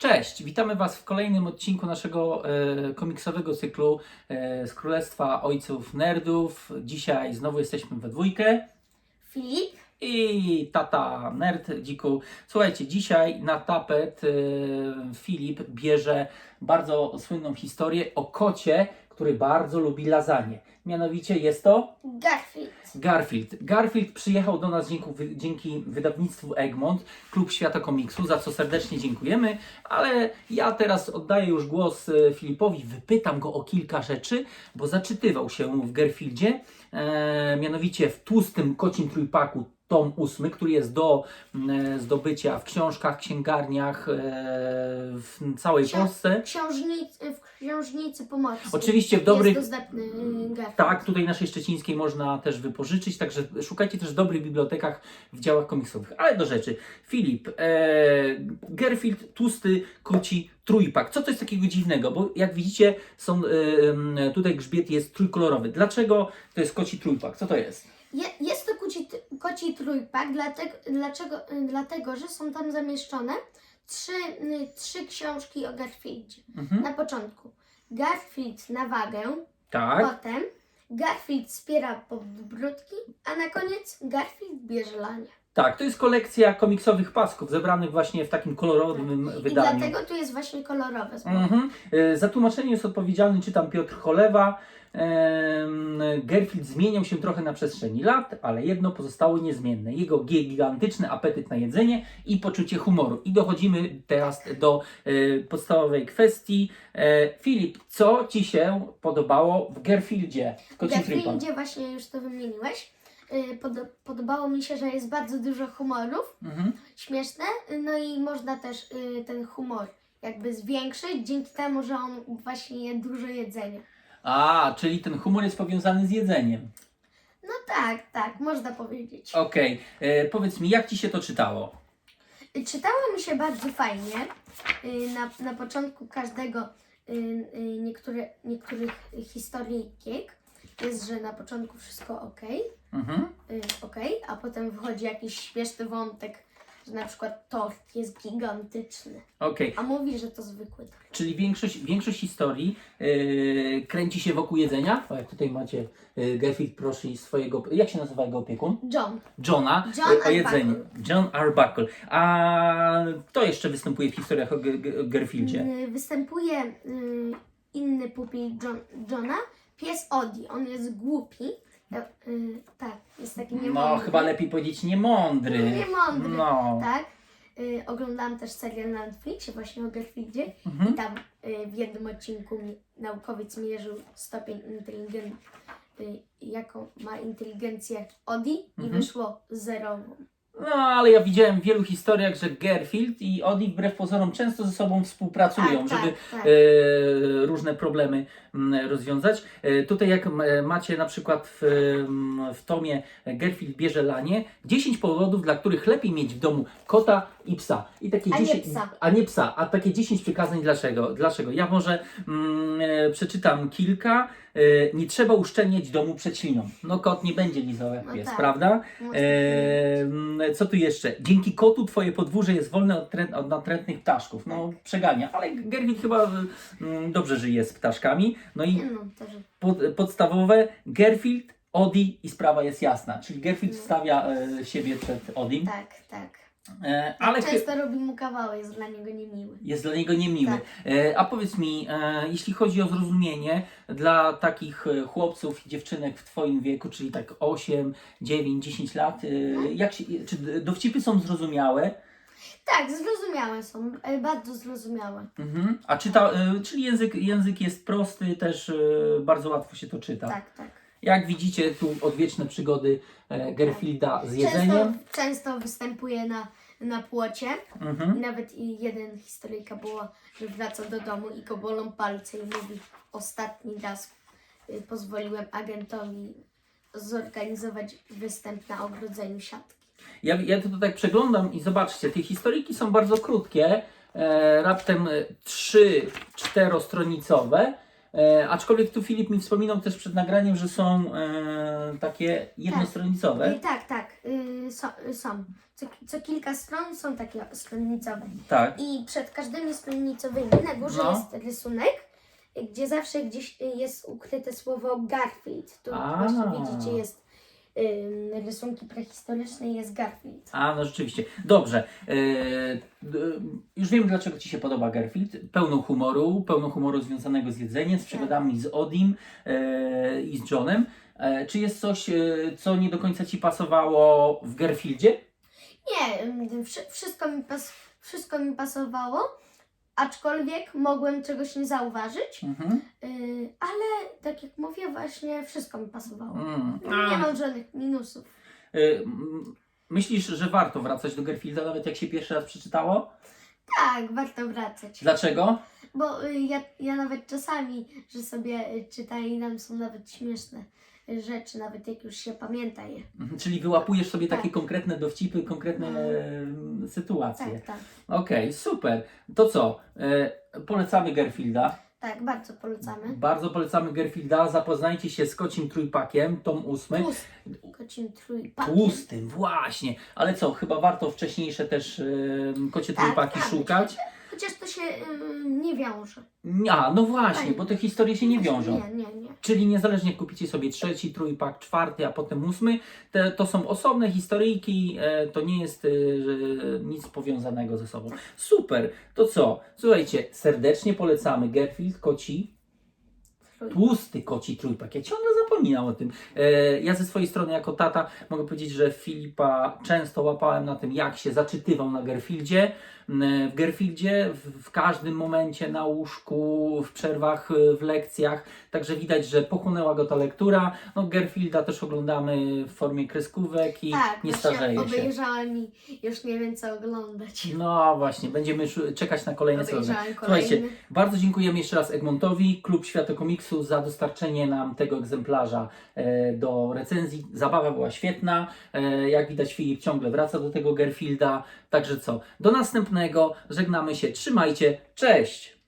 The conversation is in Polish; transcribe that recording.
Cześć, witamy Was w kolejnym odcinku naszego e, komiksowego cyklu e, z Królestwa Ojców Nerdów. Dzisiaj znowu jesteśmy we dwójkę Filip? i tata nerd dziku. Słuchajcie, dzisiaj na tapet e, Filip bierze bardzo słynną historię o kocie, który bardzo lubi lasagne. Mianowicie jest to Garfield. Garfield. Garfield przyjechał do nas dzięki, dzięki wydawnictwu Egmont, Klub Świata Komiksu, za co serdecznie dziękujemy, ale ja teraz oddaję już głos e, Filipowi, wypytam go o kilka rzeczy, bo zaczytywał się w Garfieldzie, e, mianowicie w tłustym kocim trójpaku tom ósmy, który jest do mm, zdobycia w książkach, księgarniach e, w całej Ksią- Polsce. Książnicy, w książnicy pomocy. Oczywiście w dobrych, Jest dostępny y, Garfield. Tak, tutaj naszej szczecińskiej można też wypożyczyć, także szukajcie też w dobrych bibliotekach w działach komiksowych. Ale do rzeczy. Filip, e, Garfield, tłusty, koci, trójpak. Co to jest takiego dziwnego? Bo jak widzicie, są, e, tutaj grzbiet jest trójkolorowy. Dlaczego to jest koci trójpak? Co to jest? Je, jest to koci, koci trójpak, dlatego, dlaczego, dlatego, że są tam zamieszczone trzy, trzy książki o Garfieldzie. Mhm. Na początku Garfield na wagę, Tak. potem Garfield wspiera podbródki, a na koniec Garfield bierze lanie. Tak, to jest kolekcja komiksowych pasków zebranych właśnie w takim kolorowym I wydaniu. dlatego tu jest właśnie kolorowe. Mhm. E, Za tłumaczenie jest odpowiedzialny, czytam Piotr Cholewa. Em, Garfield zmieniał się trochę na przestrzeni lat, ale jedno pozostało niezmienne. Jego gigantyczny apetyt na jedzenie i poczucie humoru. I dochodzimy teraz do e, podstawowej kwestii. E, Filip, co Ci się podobało w Garfieldzie? W Kocim Trójpan? Garfieldzie właśnie już to wymieniłeś. Y, Pod, podobało mi się, że jest bardzo dużo humorów, Mhm. śmieszne, no i można też y, ten humor jakby zwiększyć dzięki temu, że on właśnie je dużo jedzenia. A, czyli ten humor jest powiązany z jedzeniem. No tak, tak, można powiedzieć. Okej, e, powiedz mi, jak Ci się to czytało? Czytało mi się bardzo fajnie. Y, Na, na początku każdego niektóre, niektórych historyjkiek jest, że na początku wszystko ok, Mhm. y, ok, a potem wychodzi jakiś śmieszny wątek, że na przykład tort jest gigantyczny, Okej. a mówi, że to zwykły tort. Czyli większość, większość historii yy, kręci się wokół jedzenia. O, jak tutaj macie yy, Garfield prosi swojego. Jak się nazywa jego opiekun? John. Johna John yy, o jedzeniu. Arbuckle. John Arbuckle. A kto jeszcze występuje w historiach o G- G- Garfieldzie? Y, Występuje y, inny pupil John, Johna, pies Odi. On jest głupi. E, y, tak, jest taki niemądry. No, chyba lepiej powiedzieć niemądry. Niemądry. No. Tak. Y, oglądałam też serial na Netflixie właśnie o Garfieldzie i Mhm. tam y, w jednym odcinku mi, naukowiec mierzył stopień inteligencji, y, jaką ma inteligencję Odi i Mhm. wyszło zerową. No, ale ja widziałem w wielu historiach, że Garfield i Odie wbrew pozorom często ze sobą współpracują, Tak, żeby tak, tak. e, różne problemy mm, rozwiązać. E, tutaj jak m, macie na przykład w, w tomie Garfield bierze lanie, 10 powodów, dla których lepiej mieć w domu kota i psa. I takie A nie 10, psa. A nie psa, a takie 10 przykazań dlaczego? Dlaczego? Ja może mm, e, przeczytam kilka. E, nie trzeba uszczelniać domu przed śliną. No kot nie będzie lizał jak No pies, tak. prawda? E, co tu jeszcze? Dzięki kotu twoje podwórze jest wolne od, trę- od natrętnych ptaszków. No, przegania. Ale Gerwin chyba mm, dobrze żyje z ptaszkami. No i no, to, że pod, podstawowe Gerfield, Odi i sprawa jest jasna. Czyli Gerfield No. stawia e, siebie przed Odim. tak, tak. E, ale chy- Często robi mu kawały, jest dla niego niemiły. jest dla niego niemiły. Tak. E, a powiedz mi, e, jeśli chodzi o zrozumienie dla takich chłopców i dziewczynek w Twoim wieku, czyli tak 8, 9, 10 lat, e, Mhm. jak się, czy dowcipy są zrozumiałe? Tak, zrozumiałe są, bardzo zrozumiałe. Mhm. A czyta, e, czyli język, język jest prosty, też e, bardzo łatwo się to czyta. Tak, tak. Jak widzicie, tu odwieczne przygody e, Gerfielda z Często, jedzeniem. często występuje na, na płocie. Mhm. Nawet i jeden historyjka było, że wraca do domu i go bolą palce i mówi ostatni raz y, pozwoliłem agentowi zorganizować występ na ogrodzeniu siatki. Ja, ja to tak przeglądam i zobaczcie, te historyjki są bardzo krótkie, e, raptem 3-4 stronicowe, E, aczkolwiek tu Filip mi wspominał też przed nagraniem, że są e, takie jednostronicowe. Y, tak, tak, y, są. y, są. Co, co kilka stron są takie stronnicowe. Tak. I przed każdymi stronnicowymi na górze No. jest rysunek, y, gdzie zawsze gdzieś y, jest ukryte słowo Garfield. Tu A. właśnie widzicie jest y, rysunki prehistoryczne jest Garfield. A, no rzeczywiście. Dobrze. E, już wiem, dlaczego Ci się podoba Garfield. Pełno humoru, pełno humoru związanego z jedzeniem, z przygodami z Odim e, i z Johnem. E, czy jest coś, co nie do końca Ci pasowało w Garfieldzie? Nie, wszy, wszystko, mi pas, wszystko mi pasowało, aczkolwiek mogłem czegoś nie zauważyć, Mhm. y, ale tak jak mówię, właśnie wszystko mi pasowało. Mm. Nie mam żadnych minusów. m, myślisz, że warto wracać do Garfielda, nawet jak się pierwszy raz przeczytało? Tak, warto wracać. Dlaczego? Bo y, ja, ja nawet czasami, że sobie y, czytaję i nam są nawet śmieszne y, rzeczy, nawet jak już się pamięta je. Mhm, Czyli wyłapujesz sobie takie Tak. konkretne dowcipy, konkretne e, sytuacje. Tak, tak. Okej, super. To co? E, polecamy Garfielda. Tak, bardzo polecamy. Bardzo polecamy Garfielda. Zapoznajcie się z kocim trójpakiem, tom ósmy. Kocim trójpakiem. Tłustym, właśnie. Ale co, chyba warto wcześniejsze też e, kocie Tak, trójpaki tak. szukać. Chociaż to się y, nie wiąże. A, no właśnie, Tak. bo te historie się nie wiążą. Nie, nie, nie. Czyli niezależnie jak kupicie sobie trzeci, trójpak, czwarty, a potem ósmy, te, to są osobne historyjki, e, to nie jest e, nic powiązanego ze sobą. Super, to co? Słuchajcie, serdecznie polecamy Garfield, koci, Trój- tłusty koci trójpak. Ja ciągle zapominam o tym. E, ja ze swojej strony jako tata mogę powiedzieć, że Filipa często łapałem na tym, jak się zaczytywał na Garfieldzie. M, W Garfieldzie w, każdym momencie na łóżku, w przerwach e, w lekcjach, także widać, że pochłonęła go ta lektura. No Garfielda też oglądamy w formie kreskówek i Tak, nie starzeje się. obejrzałem i już nie wiem co oglądać. No właśnie, będziemy czekać na kolejne sezony. Słuchajcie, bardzo dziękujemy jeszcze raz Egmontowi, Klub Światokomiksu za dostarczenie nam tego egzemplarza e, do recenzji. Zabawa była świetna. E, jak widać Filip ciągle wraca do tego Garfielda. Także co, do następnego. Żegnamy się. Trzymajcie. Cześć!